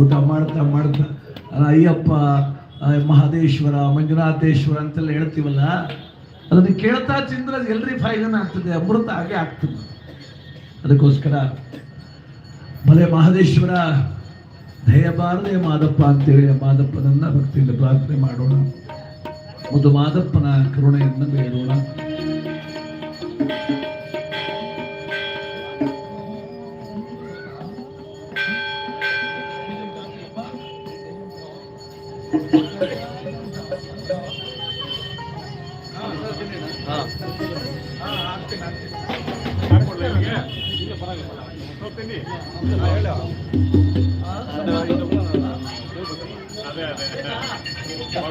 ಊಟ ಮಾಡ್ತಾ ಮಾಡ್ತಾ ಅಯ್ಯಪ್ಪ ಮಹದೇಶ್ವರ, ಮಂಜುನಾಥೇಶ್ವರ ಅಂತೆಲ್ಲ ಹೇಳ್ತೀವಲ್ಲ, ಅದನ್ನು ಕೇಳ್ತಾ ತಿಂದ್ರೆ ಎಲ್ರಿ ಫಾಯ್ದನ ಆಗ್ತದೆ, ಅಮೃತ ಹಾಗೆ ಆಗ್ತದೆ. ಅದಕ್ಕೋಸ್ಕರ ಮಲೆ ಮಹದೇಶ್ವರ ದಯಬಾರದೆ ಮಾದಪ್ಪ ಅಂತೇಳಿ ಮಾದಪ್ಪನನ್ನ ಭಕ್ತಿಯಿಂದ ಪ್ರಾರ್ಥನೆ ಮಾಡೋಣ. ಮುದು ಮಾದಪ್ಪನ ಕರುಣೆಯನ್ನು ಬೇಡೋಣ.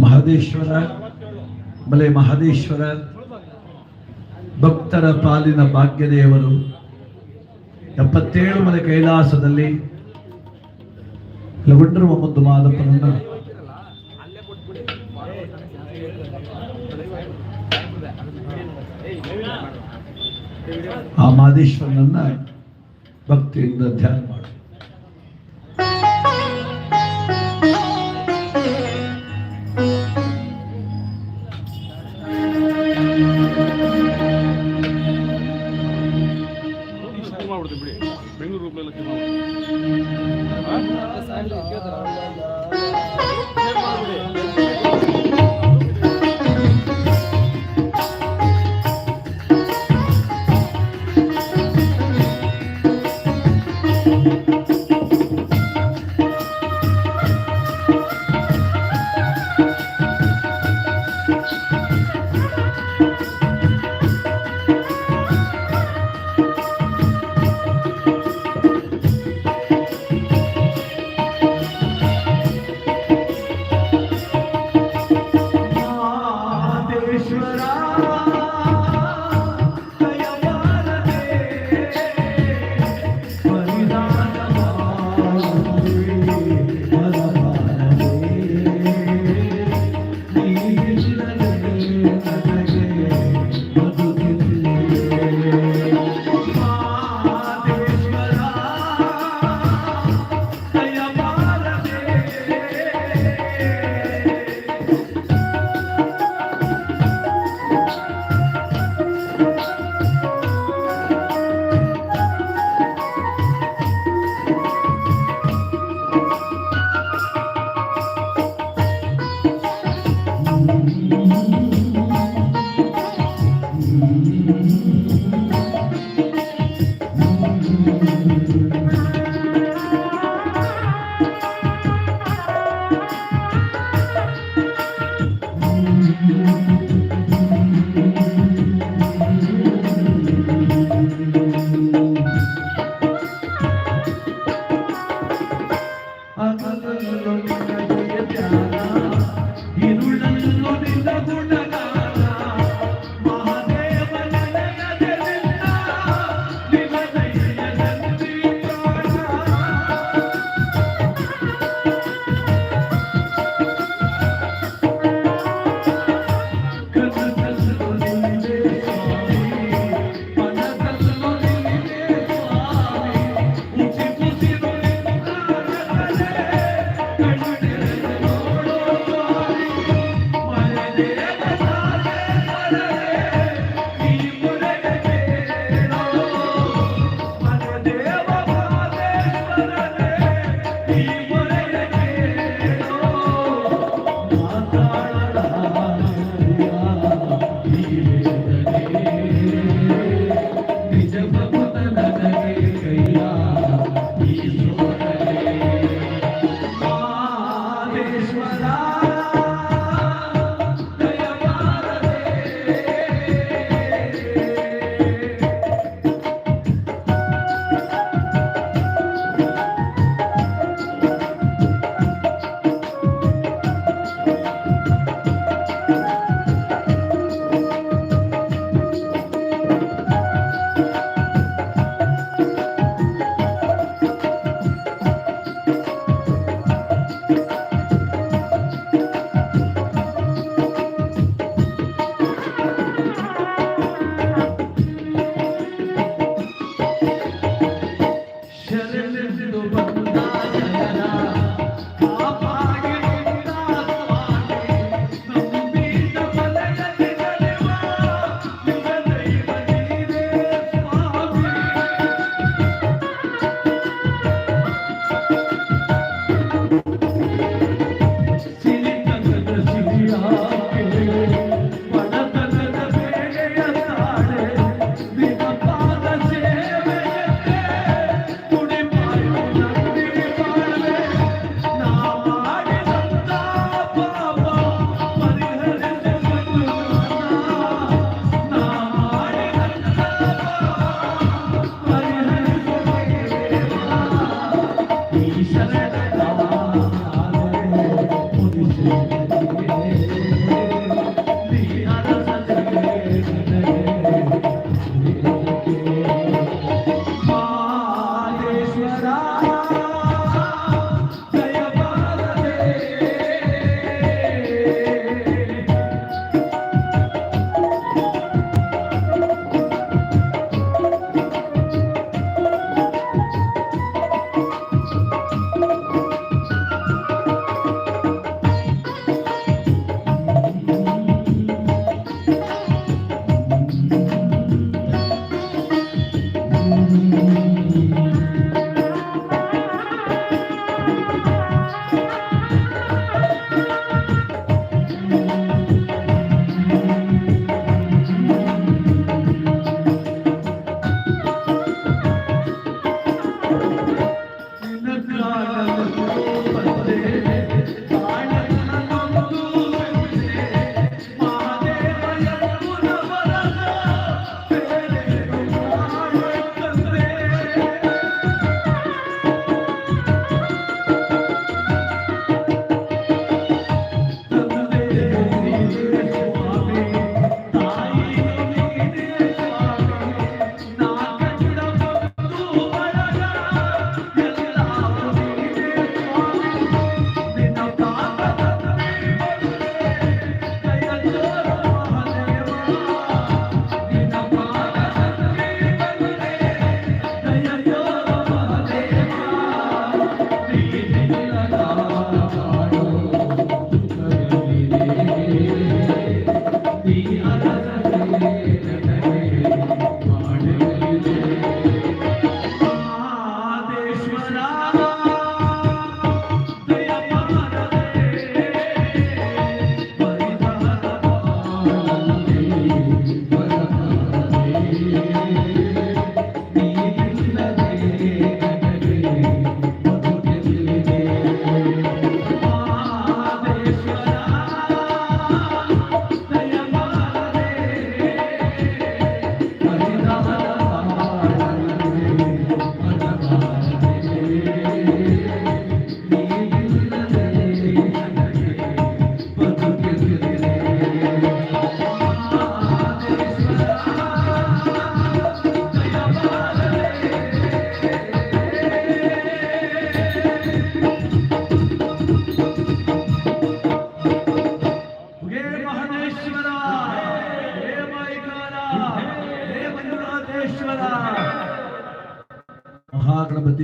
ಮಹದೇಶ್ವರ ಬಲೆ ಮಹದೇಶ್ವರ, ಭಕ್ತರ ಪಾಲಿನ ಭಾಗ್ಯದೇವರು, ಎಪ್ಪತ್ತೇಳು ಮನೆ ಕೈಲಾಸದಲ್ಲಿ ಲಗುಂಡ್ರುವ ಒಂದು ಮಾದಪ್ಪನನ್ನು ಆ ಮಾದೇಶ್ವರನನ್ನ ಭಕ್ತಿಯಿಂದ ಧ್ಯಾನ ಮಾಡಿ.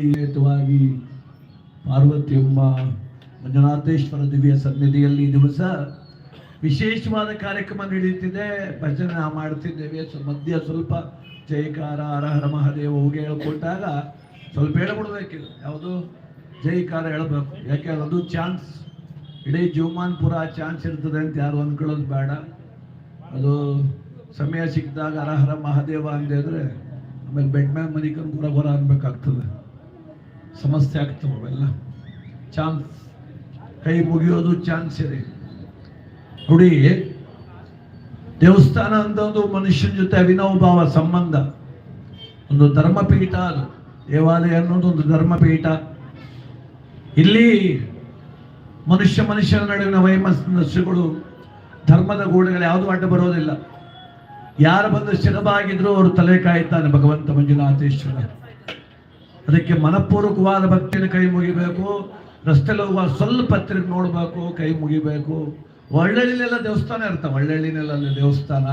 ಹೇತುವಾಗಿ ಪಾರ್ವತಿಯಮ್ಮ ಮಂಜುನಾಥೇಶ್ವರ ದಿವ್ಯ ಸನ್ನಿಧಿಯಲ್ಲಿ ದಿವಸ ವಿಶೇಷವಾದ ಕಾರ್ಯಕ್ರಮ ನಡೆಯುತ್ತಿದೆ. ಭಜನೆ ಸೊ, ಮಧ್ಯ ಸ್ವಲ್ಪ ಜೈಕಾರ ಹರಹರ ಮಹಾದೇವ ಹೋಗಿ ಹೇಳ್ಕೊಟ್ಟಾಗ ಸ್ವಲ್ಪ ಹೇಳ್ಬಿಡ್ಬೇಕಿದು ಯಾವುದು? ಜೈಕಾರ ಹೇಳಬೇಕು. ಯಾಕೆ ಅದು ಚಾನ್ಸ್. ಇಡೀ ಜೀವಮಾನ್ಪುರ ಚಾನ್ಸ್ ಇರ್ತದೆ ಅಂತ ಯಾರು ಅಂದ್ಕೊಳ್ಳೋದು ಬೇಡ. ಅದು ಸಮಯ ಸಿಕ್ಕಿದಾಗ ಹರಹರ ಮಹಾದೇವ ಅಂದೇ ಅಂದ್ರೆ ಆಮೇಲೆ ಬೆಡ್ ಮ್ಯಾಗ ಕೂಡ ಹೊರ ಅನ್ಬೇಕಾಗ್ತದೆ. ಸಮಸ್ಯೆ ಆಗ್ತವೆ ಅವೆಲ್ಲ. ಚಾನ್ಸ್ ಕೈ ಮುಗಿಯೋದು ಚಾನ್ಸ್ ಇದೆ. ನೋಡಿ, ದೇವಸ್ಥಾನ ಅಂತ ಒಂದು ಮನುಷ್ಯನ ಜೊತೆ ಅವಿನಾವಭಾವ ಸಂಬಂಧ. ಒಂದು ಧರ್ಮಪೀಠ ಅದು. ದೇವಾಲಯ ಅನ್ನೋದು ಒಂದು ಧರ್ಮಪೀಠ. ಇಲ್ಲಿ ಮನುಷ್ಯ ಮನುಷ್ಯನ ನಡುವಿನ ವೈಮನಸ್ಸುಗಳು ಧರ್ಮದ ಗೋಡೆಗಳು ಯಾವುದು ಅಡ್ಡ ಬರೋದಿಲ್ಲ. ಯಾರು ಬಂದು ಶಿರಬಾಗಿದ್ರು ಅವರು ತಲೆ ಕಾಯ್ತಾನೆ ಭಗವಂತ ಮಂಜುನಾಥೇಶ್ವರ. ಅದಕ್ಕೆ ಮನಪೂರ್ವಕವಾದ ಭಕ್ತಿಯನ್ನು ಕೈ ಮುಗಿಬೇಕು. ರಸ್ತೆಯಲ್ಲಿ ಹೋಗುವ ಸ್ವಲ್ಪ ಹತ್ತಿರ ನೋಡಬೇಕು, ಕೈ ಮುಗಿಬೇಕು. ಒಳ್ಳಳ್ಳಿನೆಲ್ಲ ದೇವಸ್ಥಾನ ಇರ್ತಾವೆ. ಒಳ್ಳಳ್ಳಿನೆಲ್ಲ ದೇವಸ್ಥಾನ.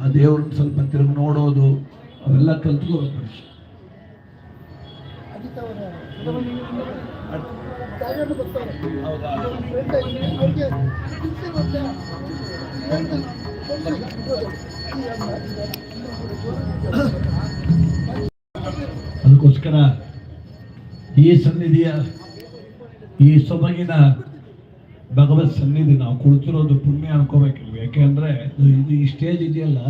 ಆ ದೇವ್ರನ್ನ ಸ್ವಲ್ಪ ತಿರುಗಿ ನೋಡೋದು, ಅವೆಲ್ಲ ಕಲ್ತ್ಕೋಬೇಕು ಮನುಷ್ಯ. ಅದಕ್ಕೋಸ್ಕರ ಈ ಸನ್ನಿಧಿಯ, ಈ ಸೊಬಗಿನ ಭಗವತ್ ಸನ್ನಿಧಿ ನಾವು ಕುಳಿತಿರೋದು ಪುಣ್ಯ ಅನ್ಕೋಬೇಕಿಲ್ವ? ಯಾಕೆಂದ್ರೆ ಇದು ಈ ಸ್ಟೇಜ್ ಇದೆಯಲ್ಲ,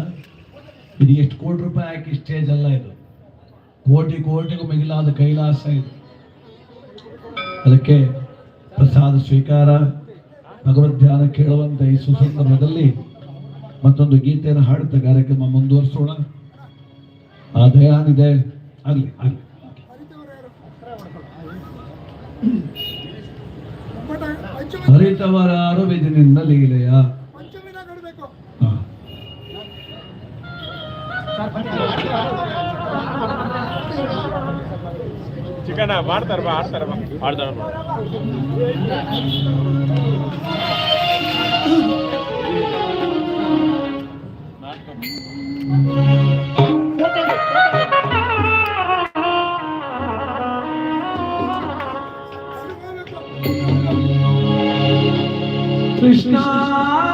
ಇದು ಎಷ್ಟು ಕೋಟಿ ರೂಪಾಯಿ ಹಾಕಿ ಸ್ಟೇಜ್ ಅಲ್ಲ ಇದು. ಕೋಟಿ ಕೋಟಿಗೂ ಮಿಗಿಲಾದ ಕೈಲಾಸ ಇದು. ಅದಕ್ಕೆ ಪ್ರಸಾದ ಸ್ವೀಕಾರ, ಭಗವದ್ ಧ್ಯಾನ ಕೇಳುವಂತ ಈ ಸುಸಂದರ್ಭದಲ್ಲಿ ಮತ್ತೊಂದು ಗೀತೆಯನ್ನು ಹಾಡುತ್ತಾ ಕಾರ್ಯಕ್ರಮ ಮುಂದುವರಿಸೋಣ. ಆ ದಯಾನಿದೆ ಆಗಲಿ ಆಗಲಿ. ಹರಿತವರ ಅರವಿಂದಿನಿಂದ ಲೀಲೆಯ ಚಿಕನ ಮಾಡ್ತಾರ ಬಾ ಆಡ್ತಾರ ಬಾ. ಆಡ್ತಾರ ಬಾ. Krishna. Krishna.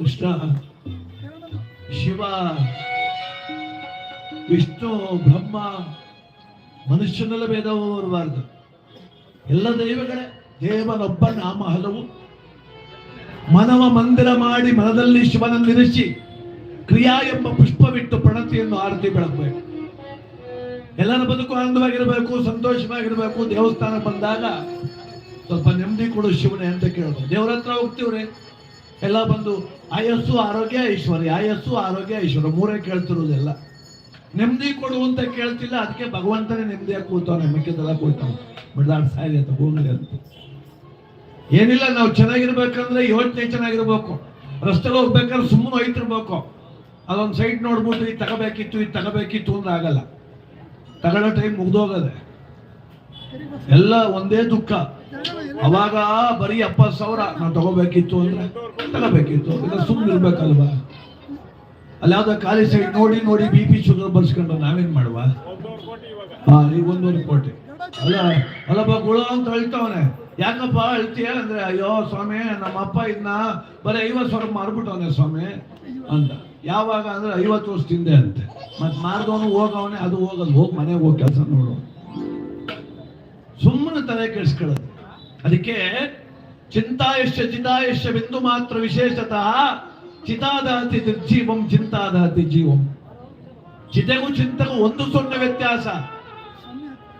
ಕೃಷ್ಣ, ಶಿವ, ವಿಷ್ಣು, ಬ್ರಹ್ಮ, ಮನುಷ್ಯನೆಲ್ಲ ಭೇದವು ಎಲ್ಲ ದೈವಗಳೇ, ದೇವನೊಬ್ಬ ನಾಮ ಹಲವು. ಮನವ ಮಂದಿರ ಮಾಡಿ ಮನದಲ್ಲಿ ಶಿವನನ್ನಿರಿಸಿ ಕ್ರಿಯಾ ಎಂಬ ಪುಷ್ಪವಿಟ್ಟು ಪ್ರಣತಿಯನ್ನು ಆರತಿ ಬೆಳಗಬೇಕು. ಎಲ್ಲರ ಬದುಕು ಆನಂದವಾಗಿರಬೇಕು, ಸಂತೋಷವಾಗಿರಬೇಕು ದೇವಸ್ಥಾನ ಬಂದಾಗ ಸ್ವಲ್ಪ ನೆಮ್ಮದಿ ಕೊಡು ಶಿವನೇ ಅಂತ ಕೇಳೋದು ದೇವರ ಹತ್ರ ಹೋಗ್ತೀವ್ರಿ. ಎಲ್ಲ ಬಂದು, ಆಯಸ್ಸು ಆರೋಗ್ಯ ಐಶ್ವರ್ಯ, ಆಯಸ್ಸು ಆರೋಗ್ಯ ಐಶ್ವರ್ಯ. ಮೂರೇ ಕೇಳ್ತಿರೋದೆಲ್ಲ. ನೆಮ್ಮದಿ ಕೊಡುವಂತ ಕೇಳ್ತಿಲ್ಲ, ಅದಕ್ಕೆ ಭಗವಂತನೇ ನೆಮ್ಮದಿಯಾಗಿ ಕೂತವನೆ ಮಿಕ್ಕಿದೆಲ್ಲ ಕೂತಾವ ಬಿಡದಾಡ್ ಸಾಯಿಲಿ ಅಂತ ಅಂತ. ಏನಿಲ್ಲ, ನಾವು ಚೆನ್ನಾಗಿರ್ಬೇಕಂದ್ರೆ ಯೋಚನೆ ಚೆನ್ನಾಗಿರ್ಬೇಕು. ರಸ್ತೆಗೆ ಹೋಗ್ಬೇಕಾದ್ರೆ ಸುಮ್ಮನೆ ಹೋಯ್ತಿರ್ಬೇಕು. ಅದೊಂದು ಸೈಟ್ ನೋಡ್ಬಿಟ್ಟು ಇದು ತಗೋಬೇಕಿತ್ತು ಇದು ತಗೋಬೇಕಿತ್ತು ಅಂದ್ರೆ ಆಗಲ್ಲ. ತಗೊಳ್ಳೋ ಟೈಮ್ ಮುಗ್ದೋಗದೆ. ಎಲ್ಲ ಒಂದೇ ದುಃಖ. ಅವಾಗ ಬರೀ ಎಪ್ಪತ್ತು ಸಾವಿರ ನಾವು ತಗೋಬೇಕಿತ್ತು ಅಂದ್ರೆ ತಗೋಬೇಕಿತ್ತು. ಇಲ್ಲ ಸುಮ್ಮನೆ ಇರ್ಬೇಕಲ್ವಾ? ಅಲ್ಲಿ ಯಾವ್ದೋ ಖಾಲಿ ಸೈಡ್ ನೋಡಿ ನೋಡಿ ಬಿ ಪಿ ಶುಗರ್ ಬರ್ಸ್ಕೊಂಡು ನಾವೇನ್ ಮಾಡುವ? ಹಾ ಈಗ ಒಂದೂವರೆ ಕೋಟಿ. ಅಲ್ಲ ಅಲ್ಲಪ್ಪ ಗುಳು ಅಂತ ಹೇಳ್ತಾವನೆ ಯಾಕಪ್ಪ ಹೇಳ್ತೀಯ ಅಂದ್ರೆ, ಅಯ್ಯೋ, ಸ್ವಾಮಿ, ನಮ್ಮ ಅಪ್ಪ ಇದನ್ನ ಬರೀ ಐವತ್ತು ಸಾವಿರ ಮಾರ್ಬಿಟ್ಟವನೆ ಸ್ವಾಮಿ ಅಂತ. ಯಾವಾಗ ಅಂದ್ರೆ ಐವತ್ತು ವರ್ಷ ತಿಂದೆ ಅಂತೆ. ಮತ್ ಮಾರ್ದವನು ಹೋಗವನೆ, ಅದು ಹೋಗಲ್ಲ. ಹೋಗಿ ಮನೆಗೆ ಹೋಗಿ ಕೆಲಸ ನೋಡು. ಸುಮ್ಮನೆ ತಲೆ ಕೆಡಿಸ್ಕೊಳ್ಳೋದು. ಅದಕ್ಕೆ ಚಿಂತಾಯಶ್ಚ ಬಿಂದು ಮಾತ್ರ ವಿಶೇಷತಃ ಚಿತಾದಾತಿ ನಿರ್ಜೀವಂ, ಚಿಂತಾದಾತಿ ಜೀವಂ. ಚಿತೆಗೂ ಚಿಂತೆಗೂ ಒಂದು ಸೊನ್ನೆ ವ್ಯತ್ಯಾಸ.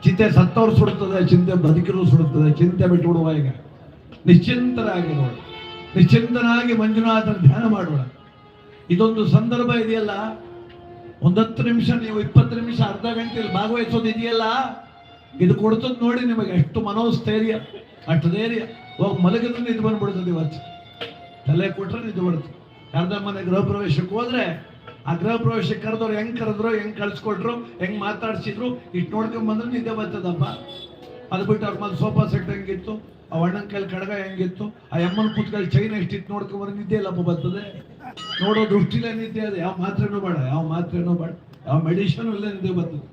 ಚಿತೆ ಸತ್ತವ್ರು ಸುಡುತ್ತದೆ ಚಿಂತೆ ಬದುಕಿರು ಸುಡುತ್ತದೆ ಚಿಂತೆ ಬಿಟ್ಟುಬಿಡುವ ಈಗ. ನೋಡು ನಿಶ್ಚಿಂತನಾಗಿ ಮಂಜುನಾಥನ ಧ್ಯಾನ ಮಾಡೋಣ ಇದೊಂದು ಸಂದರ್ಭ ಇದೆಯಲ್ಲ? ಒಂದತ್ತು ನಿಮಿಷ, ನೀವು ಇಪ್ಪತ್ತು ನಿಮಿಷ ಅರ್ಧ ಗಂಟೆಯಲ್ಲಿ ಭಾಗವಹಿಸೋದು ಇದೆಯಲ್ಲ ಇದು ಕೊಡ್ತದ್ ನೋಡಿ ನಿಮಗೆ ಎಷ್ಟು ಮನೋಸ್ಥೈರ್ಯ. ಅಷ್ಟು ಧೈರ್ಯ. ಹೋಗಿ ಮಲಗಿದ್ರೆ ನಿದ್ದು ಬಂದ್ಬಿಡ್ತದೆ ಇವತ್ತು ತಲೆ ಕೊಟ್ಟರೆ ನಿದ್ದು ಬಿಡುತ್ತೆ ಯಾರ್ದ ಮನೆ ಗೃಹ ಪ್ರವೇಶಕ್ಕೆ ಹೋದ್ರೆ ಆ ಗೃಹ ಪ್ರವೇಶಕ್ಕೆ ಕರೆದವ್ರು ಹೆಂಗ್ ಕರೆದ್ರು, ಹೆಂಗ್ ಕಳ್ಸಿಕೊಟ್ರು, ಹೆಂಗ್ ಮಾತಾಡ್ಸಿದ್ರು ಇಟ್ಟು ನೋಡ್ಕೊಂಡ್ ಬಂದ್ರೆ ನಿದ್ದೆ ಬರ್ತದಪ್ಪ. ಅದು ಬಿಟ್ಟು ಅವ್ರ ಮನೆ ಸೋಫಾ ಸೆಟ್ ಹೆಂಗಿತ್ತು, ಆ ಅಣ್ಣನ ಕೈಲಿ ಕಡಗ ಹೆಂಗಿತ್ತು, ಆ ಅಮ್ಮನ ಕೂತ್ಕಲ್ಲಿ ಚೈನ್ ಎಷ್ಟಿತ್ತು ನೋಡ್ಕೊಂಡ್ ಬಂದ್ರೆ ನಿದ್ದೆ ಇಲ್ಲಪ್ಪ ಬರ್ತದೆ. ನೋಡೋ ದೃಷ್ಟಿಲೇ ನಿದ್ದೆ ಅದು. ಯಾವ ಮಾತ್ರೆನೂ ಬೇಡ, ಯಾವ ಮಾತ್ರೆನೂ ಬೇಡ, ಯಾವ ಮೆಡಿಷನ್ ಇಲ್ಲೇ ನಿದ್ದೆ ಬರ್ತದೆ.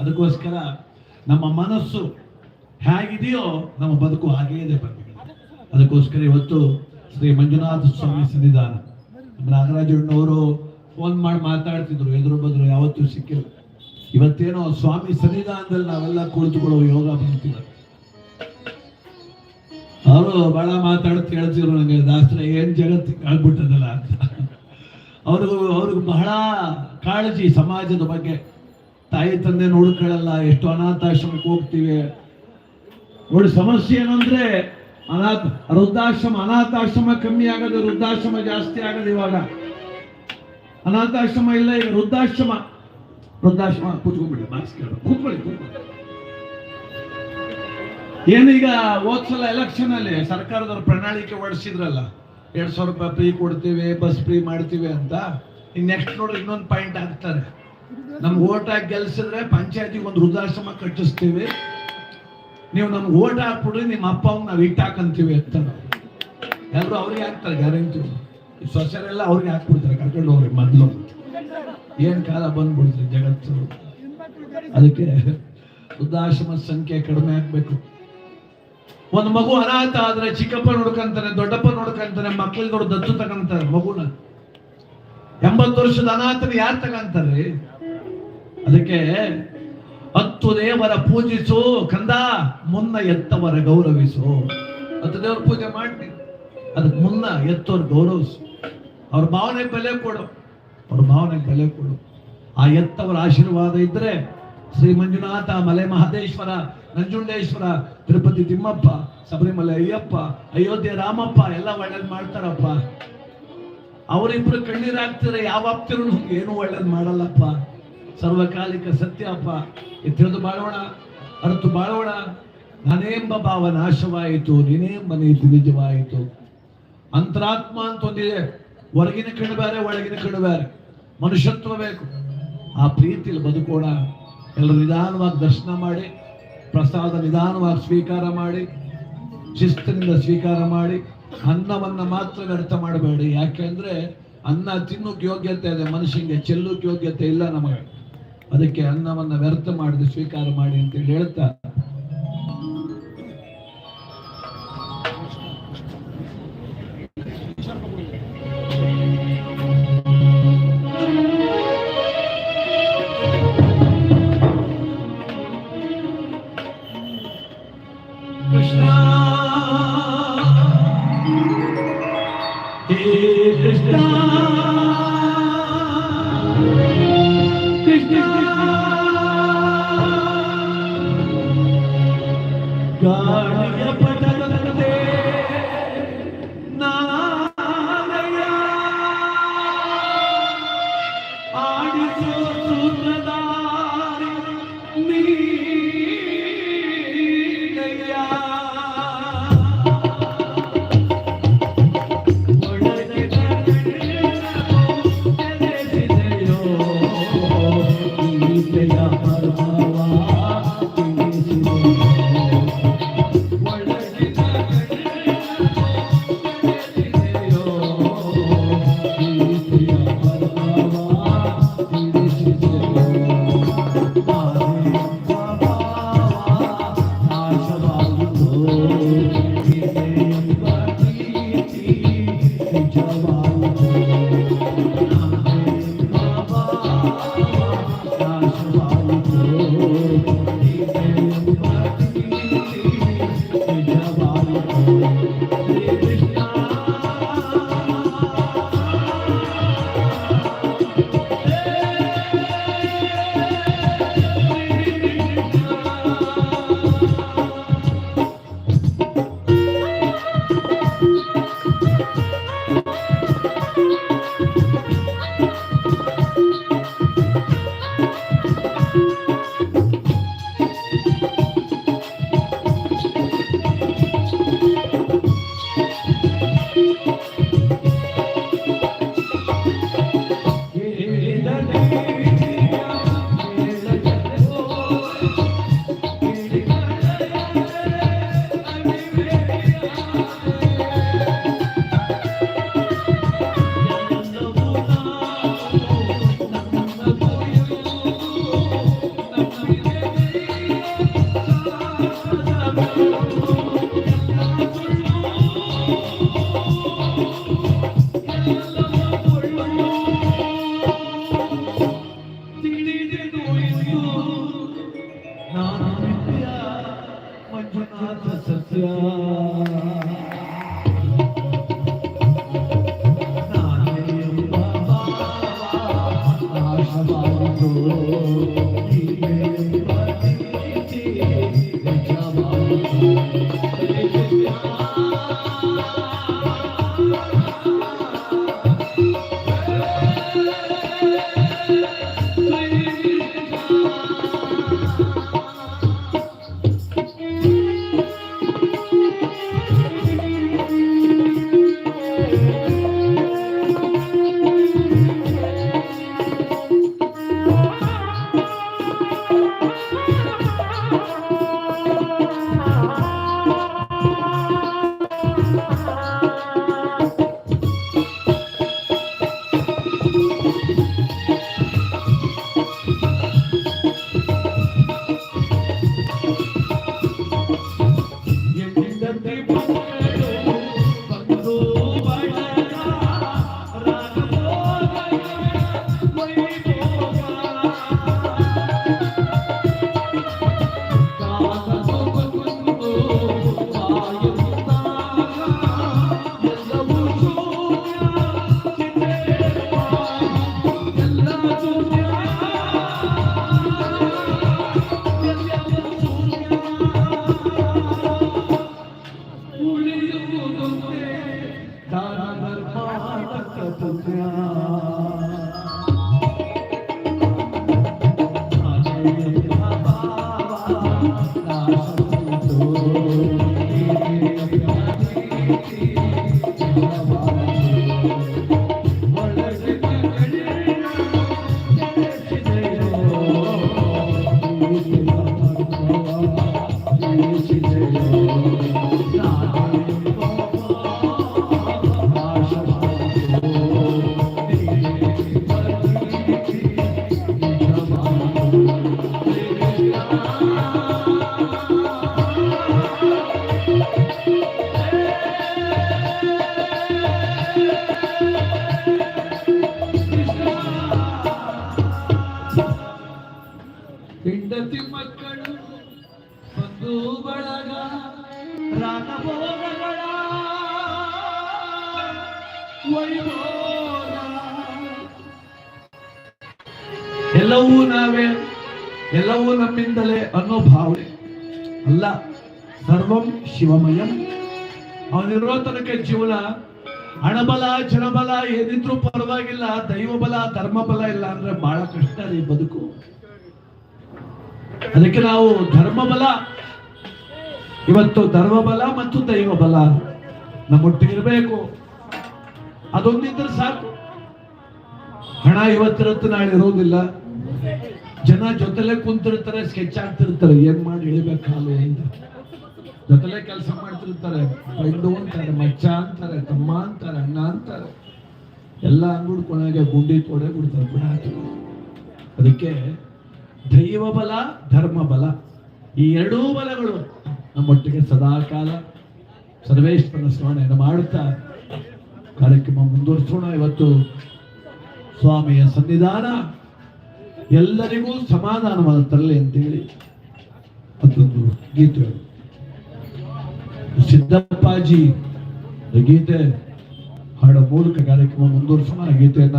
ಅದಕ್ಕೋಸ್ಕರ ನಮ್ಮ ಮನಸ್ಸು ಹೇಗಿದೆಯೋ ನಮ್ಮ ಬದುಕು ಹಾಗೇ ಇದೆ ಅದಕ್ಕೋಸ್ಕರ ಇವತ್ತು ಶ್ರೀ ಮಂಜುನಾಥ ಸ್ವಾಮಿ ಸನ್ನಿಧಾನ. ನಾಗರಾಜಣ್ಣವರು ಫೋನ್ ಮಾಡಿ ಮಾತಾಡ್ತಿದ್ರು, ಎದುರು ಬದ್ರು ಯಾವತ್ತೂ ಸಿಕ್ಕಿಲ್ಲ. ಇವತ್ತೇನೋ ಸ್ವಾಮಿ ಸನ್ನಿಧಾನದಲ್ಲಿ ನಾವೆಲ್ಲ ಕುಳಿತುಕೊಳ್ಳುವ ಯೋಗ ಬಂತಿಲ್ಲ ಅವರು ಬಹಳ ಮಾತಾಡ್ತಿ ಹೇಳ್ತಿದ್ರು ನನಗೆ ದಾಸ್ತ್ರ, ಏನ್ ಜಗತ್ತಿಗೆ ಆಗ್ಬಿಟ್ಟದಲ್ಲ ಅಂತ. ಅವ್ರಿಗೂ ಅವ್ರಿಗೆ ಬಹಳ ಕಾಳಜಿ ಸಮಾಜದ ಬಗ್ಗೆ. ತಾಯಿ, ತಂದೆ ನೋಡ್ಕೊಳ್ಳಲ್ಲ, ಎಷ್ಟು ಅನಾಥಾಶ್ರಮಕ್ಕೆ ಹೋಗ್ತೀವಿ. ನೋಡಿ, ಸಮಸ್ಯೆ ಏನಂದ್ರೆ ಅನಾಥ, ವೃದ್ಧಾಶ್ರಮ, ಅನಾಥಾಶ್ರಮ ಕಮ್ಮಿ ಆಗದೆ, ವೃದ್ಧಾಶ್ರಮ ಜಾಸ್ತಿ ಆಗದೆ ಇವಾಗ. ಅನಾಥಾಶ್ರಮ ಇಲ್ಲ, ಈಗ ವೃದ್ಧಾಶ್ರಮ. ವೃದ್ಧಾಶ್ರಮ ಕೂತ್ಕೊಂಡ್ಬಿಡಿ ಕೇಳೋದು ಕೂತ್ಕೊಳ್ಳಿ ಕೂತ್ಕೊಳ್ಳಿ. ಏನೀಗ ಹೋದ್ಸಲ ಎಲೆಕ್ಷನ್ ಅಲ್ಲಿ ಸರ್ಕಾರದವ್ರ ಪ್ರಣಾಳಿಕೆ ಹೊಡ್ಸಿದ್ರಲ್ಲ ಎರಡ್ ಸಾವಿರ ರೂಪಾಯಿ ಫ್ರೀ ಕೊಡ್ತೀವಿ, ಬಸ್ ಫ್ರೀ ಮಾಡ್ತೀವಿ ಅಂತ. ಇನ್ ನೆಕ್ಸ್ಟ್ ನೋಡಿ ಇನ್ನೊಂದು ಪಾಯಿಂಟ್ ಹಾಕ್ತಾರೆ. ನಮ್ಗೆ ಓಟ್ ಹಾಕಿ ಗೆಲ್ಸಿದ್ರೆ ಪಂಚಾಯತಿಗೆ ಒಂದು ವೃದ್ಧಾಶ್ರಮ ಕಟ್ಟಿಸ್ತೀವಿ. ನೀವು ನಮ್ಗೆ ಓಟ್ ಹಾಕ್ಬಿಡ್ರಿ, ನಿಮ್ಮ ಅಪ್ಪ ಅವ್ನ ನಾವು ಇಟ್ಟು ಹಾಕಂತೀವಿ ಅಂತ ಎಲ್ಲರೂ ಅವ್ರಿಗೆ ಹಾಕ್ತಾರೆ ಗ್ಯಾರಂಟಿ ಸೊಸೆರೆಲ್ಲ ಅವ್ರಿಗೆ ಹಾಕ್ಬಿಡ್ತಾರೆ, ಕರ್ಕೊಂಡು ಹೋಗ್ರಿ ಮೊದಲು. ಏನು ಕಾಲ ಬಂದ್ಬಿಡ್ತು ಜಗತ್ತು? ಅದಕ್ಕೆ ವೃದ್ಧಾಶ್ರಮ ಸಂಖ್ಯೆ ಕಡಿಮೆ ಆಗ್ಬೇಕು. ಒಂದು ಮಗು ಅನಾಥ ಆದ್ರೆ ಚಿಕ್ಕಪ್ಪ ನೋಡ್ಕಂತಾನೆ, ದೊಡ್ಡಪ್ಪ ನೋಡ್ಕಂತಾನೆ ಮಕ್ಕಳಿಗೆ ನೋಡಿ ದತ್ತು ತಗೊಂತಾರೆ ಮಗುನ. ಎಂಬತ್ತು ವರ್ಷದ ಅನಾಥನ ಯಾರು ತಗಂತಾರೆ? ಅದಕ್ಕೆ ಹತ್ತು ದೇವರ ಪೂಜಿಸು, ಕಂದ, ಮುನ್ನ ಎತ್ತವರ ಗೌರವಿಸು. ಹತ್ತು ದೇವರ ಪೂಜೆ ಮಾಡಿ ಅದಕ್ಕೆ ಮುನ್ನ ಎತ್ತವರ ಗೌರವಿಸು. ಅವ್ರ ಭಾವನೆ ಬೆಲೆ ಕೊಡು. ಅವ್ರ ಭಾವನೆ ಬೆಲೆ ಕೊಡು. ಆ ಎತ್ತವರ ಆಶೀರ್ವಾದ ಇದ್ರೆ ಶ್ರೀ ಮಂಜುನಾಥ ಮಲೆ ಮಹದೇಶ್ವರ, ನಂಜುಂಡೇಶ್ವರ, ತಿರುಪತಿ ತಿಮ್ಮಪ್ಪ, ಶಬರಿಮಲೆ ಅಯ್ಯಪ್ಪ, ಅಯೋಧ್ಯೆ ರಾಮಪ್ಪ ಎಲ್ಲ ಒಳ್ಳೇದ್ ಮಾಡ್ತಾರಪ್ಪ. ಅವರಿಬ್ರು ಕಣ್ಣೀರಾಗ್ತಾರೆ ಯಾವ ಆಪ್ತಿರು ಏನು ಒಳ್ಳೇದ್ ಮಾಡಲ್ಲಪ್ಪ. ಸರ್ವಕಾಲಿಕ ಸತ್ಯಪ್ಪ ತಿಳಿದು ಬಾಳೋಣ, ಅರ್ತು ಬಾಳೋಣ. ನಾನೆಂಬ ಭಾವ ನಾಶವಾಯಿತು, ನೀನೆಂಬ ನೀತಿ ನಿಜವಾಯಿತು. ಅಂತರಾತ್ಮ ಅಂತ ಒಂದಿದೆ. ಹೊರಗಿನ ಕಣ್ಣು ಬೇರೆ, ಒಳಗಿನ ಕಣ್ಣು ಬೇರೆ. ಮನುಷ್ಯತ್ವ ಬೇಕು. ಆ ಪ್ರೀತಿಯಲ್ಲಿ ಬದುಕೋಣ. ಎಲ್ಲ ನಿಧಾನವಾಗಿ ದರ್ಶನ ಮಾಡಿ, ಪ್ರಸಾದ ನಿಧಾನವಾಗಿ ಸ್ವೀಕಾರ ಮಾಡಿ, ಶಿಸ್ತಿನಿಂದ ಸ್ವೀಕಾರ ಮಾಡಿ, ಅನ್ನವನ್ನ ಮಾತ್ರ ವ್ಯರ್ಥ ಮಾಡಬೇಡಿ. ಯಾಕೆಂದ್ರೆ ಅನ್ನ ತಿನ್ನೋಕ್ ಯೋಗ್ಯತೆ ಇದೆ, ಮನುಷ್ಯನಿಗೆ ಚೆಲ್ಲೋಕೆ ಯೋಗ್ಯತೆ ಇಲ್ಲ ನಮಗೆ. ಅದಕ್ಕೆ ಅನ್ನವನ್ನ ವ್ಯರ್ಥ ಮಾಡದೆ ಸ್ವೀಕಾರ ಮಾಡಿ ಅಂತ ಹೇಳ್ತಾ ಶಿವಮಯಂ. ಅವನಿರೋ ತನಕ ಜೀವನ. ಹಣಬಲ, ಜನಬಲ, ಏನಿದ್ರು ಪರವಾಗಿಲ್ಲ ದೈವ ಬಲ ಧರ್ಮ ಬಲ ಇಲ್ಲ ಅಂದ್ರೆ ಬಹಳ ಕಷ್ಟ ರೀ ಬದುಕು. ಅದಕ್ಕೆ ನಾವು ಧರ್ಮ ಬಲ ಇವತ್ತು ಧರ್ಮ ಬಲ ಮತ್ತು ದೈವ ಬಲ ನಮ್ಮೊಟ್ಟಿಗಿರ್ಬೇಕು. ಅದೊಂದಿದ್ರೆ ಸಾಕು. ಹಣ ಇವತ್ತಿರತ್ತು ನಾಳೆ ಇರೋದಿಲ್ಲ. ಜನ ಜೊತೆಲೆ ಕುಂತಿರ್ತಾರೆ ಸ್ಕೆಚ್ ಆಗ್ತಿರ್ತಾರೆ. ಏನ್ ಮಾಡಿ ಇಳಿಬೇಕಾಲು ಅಂತ. ಜೊತೆಲೆ ಕೆಲಸ ಮಾಡ್ತಿರ್ತಾರೆ. ಬೈಂಡು ಅಂತಾರೆ, ಮಚ್ಚ ಅಂತಾರೆ, ತಮ್ಮ ಅಂತಾರೆ, ಅಣ್ಣ ಅಂತಾರೆ. ಎಲ್ಲ ಅಂಗುಡ್ಕೊಳಗೆ ಗುಂಡಿ ತೋಡೆ ಬಿಡ್ತಾರೆ ಬಿಡ ಅದಕ್ಕೆ ದೈವ ಬಲ ಧರ್ಮ ಬಲ ಈ ಎರಡೂ ಬಲಗಳು ನಮ್ಮೊಟ್ಟಿಗೆ ಸದಾಕಾಲ ಸರ್ವೇಶ್ವರನ ಸ್ಮರಣೆಯನ್ನು ಮಾಡುತ್ತಾ ಕಾರ್ಯಕ್ರಮ ಮುಂದುವರಿಸೋಣ. ಇವತ್ತು ಸ್ವಾಮಿಯ ಸನ್ನಿಧಾನ ಎಲ್ಲರಿಗೂ ಸಮಾಧಾನವಾದ ತರಲಿ ಅಂತೇಳಿ ಮತ್ತೊಂದು ಗೀತೆ ಸಿದ್ದಪ್ಪಾಜಿ ಗೀತೆ ಹಾಡೋ ಮೂಲಕ ಕಾರ್ಯಕ್ರಮ ಮುಂದುವರಿಸೋಣ. ಗೀತೆಯನ್ನ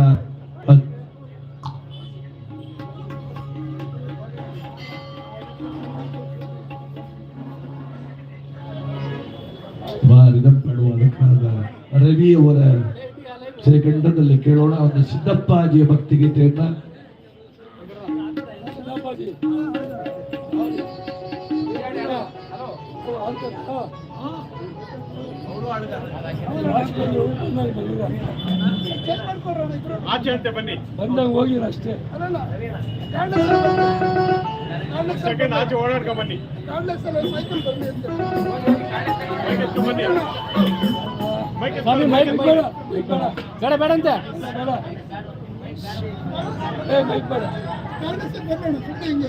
ರವಿಯವರ ಶ್ರೀಕಂಠದಲ್ಲಿ ಕೇಳೋಣ. ಒಂದು ಸಿದ್ದಪ್ಪಾಜಿಯ ಭಕ್ತಿ ಆಚೆ ಅಂತೆ ಬನ್ನಿ. ಬಂದಾಗ ಹೋಗಿರ ಅಷ್ಟೇ. ಸೆಕೆಂಡ್ ಆಚೆ ಓಡಾಡ್ಕೊ ಬನ್ನಿ. ಬೇಡ ಬೇಡ ಬೇಡ. ಬೇಡ ಅಂತೆ ಬೇಡ. ಏ ಮೈಕ್ ಬೇಡ. ಹಿಂಗೆ